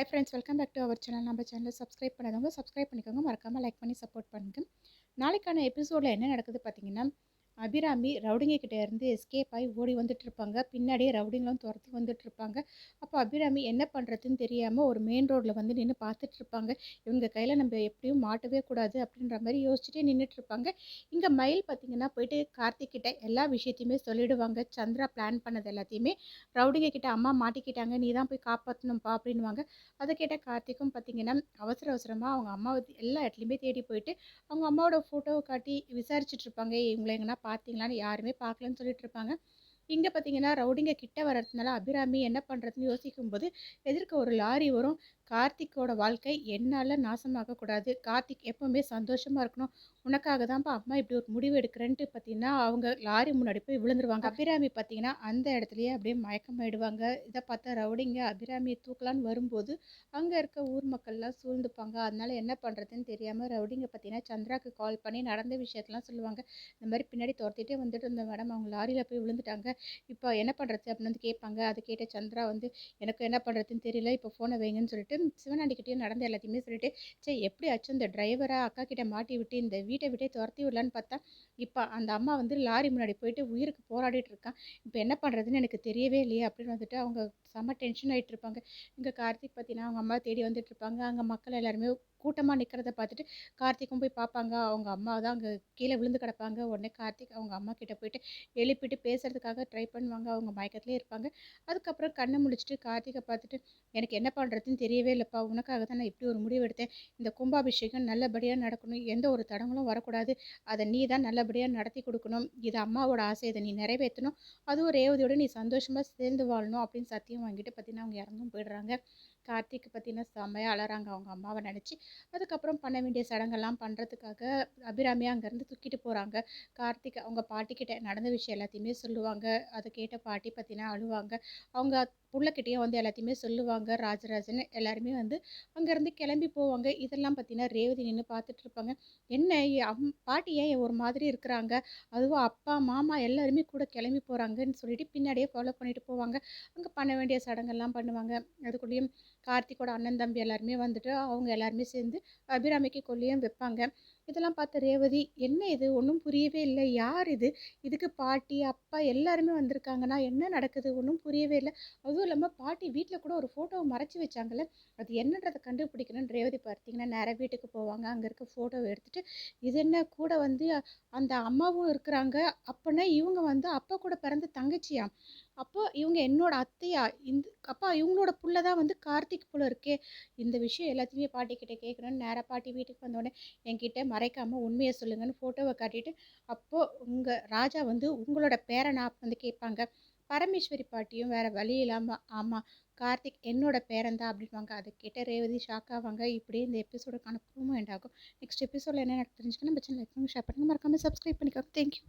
Hi friends welcome back to our channel நம்ம சேனலை subscribe பண்ணாதவங்க சப்ஸ்கிரைப் பண்ணிக்கோங்க. மறக்காமல் லைக் பண்ணி சப்போர்ட் பண்ணுங்கள் நாளைக்கான எபிசோடில் என்ன நடக்குது பார்த்தீங்கன்னா அபிராமி ரவுடிங்ககிட்ட இருந்து எஸ்கேப் ஆகி ஓடி வந்துட்டு இருப்பாங்க பின்னாடியே ரவுடிங்களும் துரத்தி வந்துட்டு இருப்பாங்க அப்போ அபிராமி என்ன பண்ணுறதுன்னு தெரியாமல் ஒரு மெயின் ரோட்டில் வந்து நின்று பார்த்துட்டு இருப்பாங்க இவங்க கையில் நம்ம எப்படியும் மாட்டவே கூடாது அப்படின்ற மாதிரி யோசிச்சுட்டே நின்றுட்டு இருப்பாங்க இங்கே மயில் பார்த்தீங்கன்னா போயிட்டு கார்த்திக் கிட்ட எல்லா விஷயத்தையுமே சொல்லிடுவாங்க. சந்திரா பிளான் பண்ணது எல்லாத்தையுமே. ரவுடிங்க கிட்ட அம்மா மாட்டிக்கிட்டாங்க. நீ தான் போய் காப்பாற்றணும்ப்பா அப்படின்வாங்க அதை கேட்ட கார்த்திக்கும் பார்த்தீங்கன்னா அவசர அவசரமாக அவங்க அம்மாவை எல்லா இடத்துலையுமே தேடி போயிட்டு அவங்க அம்மாவோட ஃபோட்டோவை காட்டி விசாரிச்சுட்டு இருப்பாங்க இவங்களை எங்கன்னா பார்த்தீங்களான்னு யாருமே பார்க்கலன்னு சொல்லிட்டு இருப்பாங்க. இங்கே பார்த்தீங்கன்னா ரவுடிங்க கிட்ட வர்றதுனால அபிராமி என்ன பண்ணுறதுன்னு யோசிக்கும்போது எதிர்க்க ஒரு லாரி வரும். கார்த்திக்கோட வாழ்க்கை என்னால் நாசமாகக்கூடாது கார்த்திக் எப்போவுமே சந்தோஷமாக இருக்கணும். உனக்காக தான்ப்பா அம்மா இப்படி ஒரு முடிவு எடுக்கிறேன்ட்டு பார்த்தீங்கன்னா அவங்க லாரி முன்னாடி போய் விழுந்துருவாங்க. அபிராமி பார்த்தீங்கன்னா அந்த இடத்துலையே அப்படியே மயக்கமாயிடுவாங்க. இதை பார்த்தா ரவுடிங்க அபிராமியை தூக்கலான்னு வரும்போது அங்கே இருக்க ஊர் மக்கள்லாம் சூழ்ந்துப்பாங்க. அதனால என்ன பண்ணுறதுன்னு தெரியாமல் ரவுடிங்க பார்த்தீங்கன்னா சந்திராக்கு கால் பண்ணி நடந்த விஷயத்தெல்லாம் சொல்லுவாங்க. இந்த மாதிரி பின்னாடி துரத்திட்டே வந்துட்டு இருந்த மேடம் அவங்க லாரியில் போய் விழுந்துட்டாங்க. இப்போ என்ன பண்ணுறது அப்படின்னு வந்து கேட்பாங்க. அதை கேட்ட சந்திரா வந்து எனக்கு என்ன பண்ணுறதுன்னு தெரியல. இப்போ ஃபோனை வைங்கன்னு சொல்லிட்டு சிவனாண்டிக்கிட்டேயும் நடந்த எல்லாத்தையுமே சொல்லிட்டு எப்படி எப்படியாச்சும் இந்த டிரைவரை அக்கா கிட்டே மாட்டி விட்டு இந்த வீட்டை விட்டே துரத்தி விடலான்னு பார்த்தா இப்போ அந்த அம்மா வந்து லாரி முன்னாடி போயிட்டு உயிருக்கு போராடிட்டு இருக்கான் இப்போ என்ன பண்ணுறதுன்னு எனக்கு தெரியவே இல்லையே அப்படின்னு வந்துட்டு அவங்க செம்ம டென்ஷன் ஆகிட்டு இருப்பாங்க. இங்கே கார்த்திக் பார்த்தீங்கன்னா அவங்க அம்மா தேடி வந்துட்டு இருப்பாங்க. அங்கே மக்கள் எல்லாருமே கூட்டமாக நிற்கிறத பார்த்துட்டு கார்த்திக்கும் போய் பார்ப்பாங்க. அவங்க அம்மா தான் அங்கே கீழே விழுந்து கிடப்பாங்க. உடனே கார்த்திக் அவங்க அம்மா கிட்ட போயிட்டு எழுப்பிட்டு பேசுறதுக்காக ட்ரை பண்ணுவாங்க. அவங்க மயக்கத்துலேயே இருப்பாங்க. அதுக்கப்புறம் கண்ணை முழிச்சிட்டு கார்த்திகை பார்த்துட்டு எனக்கு என்ன பண்ணுறதுன்னு தெரியவே இல்லைப்பா. உனக்காக தான் நான் இப்படி ஒரு முடிவு எடுத்தேன். இந்த கும்பாபிஷேகம் நல்லபடியாக நடக்கணும். எந்த ஒரு தடங்களும் வரக்கூடாது. அதை நீ தான் நல்லபடியாக நடத்தி கொடுக்கணும். இது அம்மாவோட ஆசை. இதை நீ நிறைவேற்றணும். அதுவும் ரேவதியோட நீ சந்தோஷமாக சேர்ந்து வாழணும் அப்படின்னு சத்தியம் வாங்கிட்டு பார்த்தீங்கன்னா அவங்க இறந்தும் போயிடுறாங்க. கார்த்திக் பற்றின செம்மையாக அழறாங்க அவங்க அம்மாவை நினச்சி. அதுக்கப்புறம் பண்ண வேண்டிய சடங்கெல்லாம் பண்ணுறதுக்காக அபிராமி அங்கேருந்து தூக்கிட்டு போகிறாங்க கார்த்திக் அவங்க பாட்டிக்கிட்ட நடந்த விஷயம் எல்லாத்தையுமே சொல்லுவாங்க. அதை கேட்ட பாட்டி பற்றினா அழுவாங்க. அவங்க புள்ளக்கிட்டேயும் வந்து எல்லாத்தையுமே சொல்லுவாங்க. ராஜராஜன் எல்லாருமே வந்து அங்கேருந்து கிளம்பி போவாங்க. இதெல்லாம் பார்த்தீங்கன்னா ரேவதி நின்று பார்த்துட்டு இருப்பாங்க. என்ன அம் பாட்டி ஏன் ஒரு மாதிரி இருக்கிறாங்க? அதுவும் அப்பா மாமா எல்லாருமே கூட கிளம்பி போகிறாங்கன்னு சொல்லிட்டு பின்னாடியே ஃபாலோ பண்ணிட்டு போவாங்க. அங்கே பண்ண வேண்டிய சடங்கெல்லாம் பண்ணுவாங்க. அதுக்குள்ளேயும் கார்த்திகோட அண்ணன் தம்பி எல்லாருமே வந்துட்டு அவங்க எல்லாருமே சேர்ந்து அபிராமிக்கு கொல்லியும் வைப்பாங்க. இதெல்லாம் பார்த்த ரேவதி என்ன இது? ஒன்றும் புரியவே இல்லை. யார் இது? இதுக்கு பாட்டி அப்பா எல்லாருமே வந்திருக்காங்கன்னா என்ன நடக்குது? ஒன்றும் புரியவே இல்லை. அதுவும் இல்லாமல் பாட்டி வீட்டில் கூட ஒரு ஃபோட்டோவை மறைச்சி வச்சாங்கல்ல அது என்னன்றதை கண்டுபிடிக்கணும்னு ரேவதி பார்த்தீங்கன்னா நேராக வீட்டுக்கு போவாங்க. அங்கே இருக்க ஃபோட்டோவை எடுத்துகிட்டு இது என்ன? கூட வந்து அந்த அம்மாவும் இருக்கிறாங்க. அப்போனா இவங்க வந்து அப்பா கூட பிறந்த தங்கச்சியா அப்போ இவங்க என்னோட அத்தையா? இந்த அப்பா இவங்களோட புள்ள தான் வந்து கார்த்திக் புள்ள இருக்கே. இந்த விஷயம் எல்லாத்தையுமே பாட்டிக்கிட்ட கேட்கணும்னு நேராக பாட்டி வீட்டுக்கு வந்தோடனே என்கிட்ட மறைக்காமல் உண்மையை சொல்லுங்கன்னு ஃபோட்டோவை காட்டிட்டு அப்போது உங்கள் ராஜா வந்து உங்களோட பேரனா? வந்து கேட்பாங்க. பரமேஸ்வரி பாட்டியும் வேறு வழி இல்லாமல் ஆமாம் கார்த்திக் என்னோட பேரன் தான் அப்படின்வாங்க அதை கேட்ட ரேவதி ஷாக் ஆவாங்க. இப்படியே இந்த எபிசோடுக்கான ப்ரூவும் ஆகும். நெக்ஸ்ட் எபிசோடில் என்ன தெரிஞ்சுக்கணும் நம்ம சேனல் லைக் பண்ணி ஷேர் பண்ணுங்கள் மறக்காமல் சப்ஸ்கிரைப் பண்ணிக்கோங்க. தேங்க்யூ